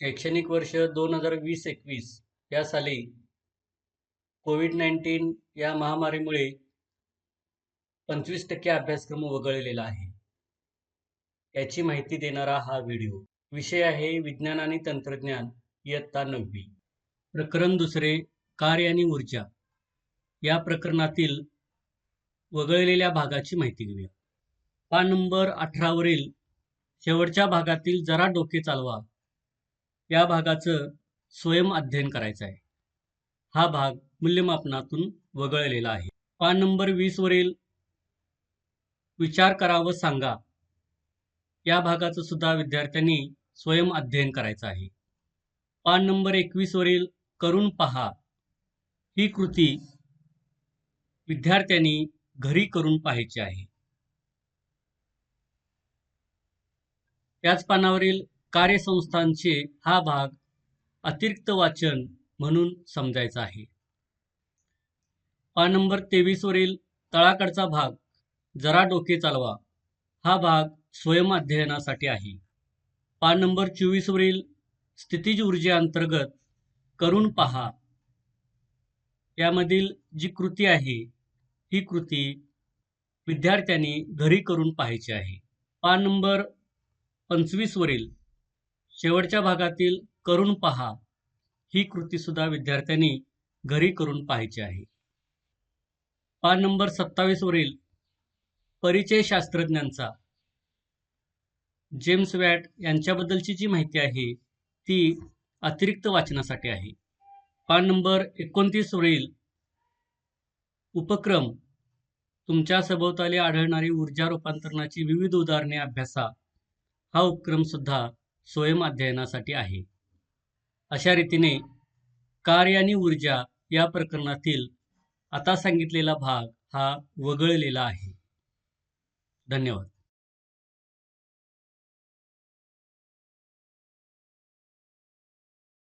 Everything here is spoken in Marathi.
शैक्षणिक वर्ष दोन हजार वीस एकवीस या साली कोविड नाईन्टीन या महामारीमुळे पंचवीस टक्के अभ्यासक्रम वगळलेला आहे. याची माहिती देणारा हा व्हिडिओ. विषय आहे विज्ञान आणि तंत्रज्ञान इयत्ता नववी. प्रकरण दुसरे कार्य आणि ऊर्जा. या प्रकरणातील वगळलेल्या भागाची माहिती घेऊया. पान नंबर अठरावरील शेवटच्या भागातील जरा डोके चालवा. या भागाचं स्वयं अध्ययन करायचं आहे. हा भाग मूल्यमापनातून वगळलेला आहे. पान नंबर वीस वरील विचार करा व सांगा. या भागाचं सुद्धा विद्यार्थ्यांनी स्वयं अध्ययन करायचं आहे. पान नंबर एकवीस वरील करून पहा. ही कृती विद्यार्थ्यांनी घरी करून पाहायची आहे. त्याच पानावरील कार्यसंस्थांचे हा भाग अतिरिक्त वाचन म्हणून समजायचा आहे. पान नंबर तेवीस वरील तळाकडचा भाग जरा डोके चालवा. हा भाग स्वयं अध्ययनासाठी आहे. पान नंबर चोवीस वरील स्थितीज ऊर्जेअंतर्गत करून पहा. यामधील जी कृती आहे ही कृती विद्यार्थ्यांनी घरी करून पाहायची आहे. पान नंबर पंचवीस वरील शेवटच्या भागातील करून पहा. ही कृती सुद्धा विद्यार्थ्यांनी घरी करून पाहायची आहे. पान नंबर सत्तावीस वरील परिचय शास्त्रज्ञांचा जेम्स वॅट यांच्याबद्दलची जी माहिती आहे ती अतिरिक्त वाचनासाठी आहे. पान नंबर एकोणतीस वरील उपक्रम तुमच्या सभोवताली आढळणारी ऊर्जा रूपांतरणाची विविध उदाहरणे अभ्यासा हा उपक्रम सुद्धा स्वयं अध्ययनासाठी आहे. अशा रीतीने कार्य आणि ऊर्जा या प्रकरणातील आता सांगितलेला भाग हा वगळलेला आहे. धन्यवाद.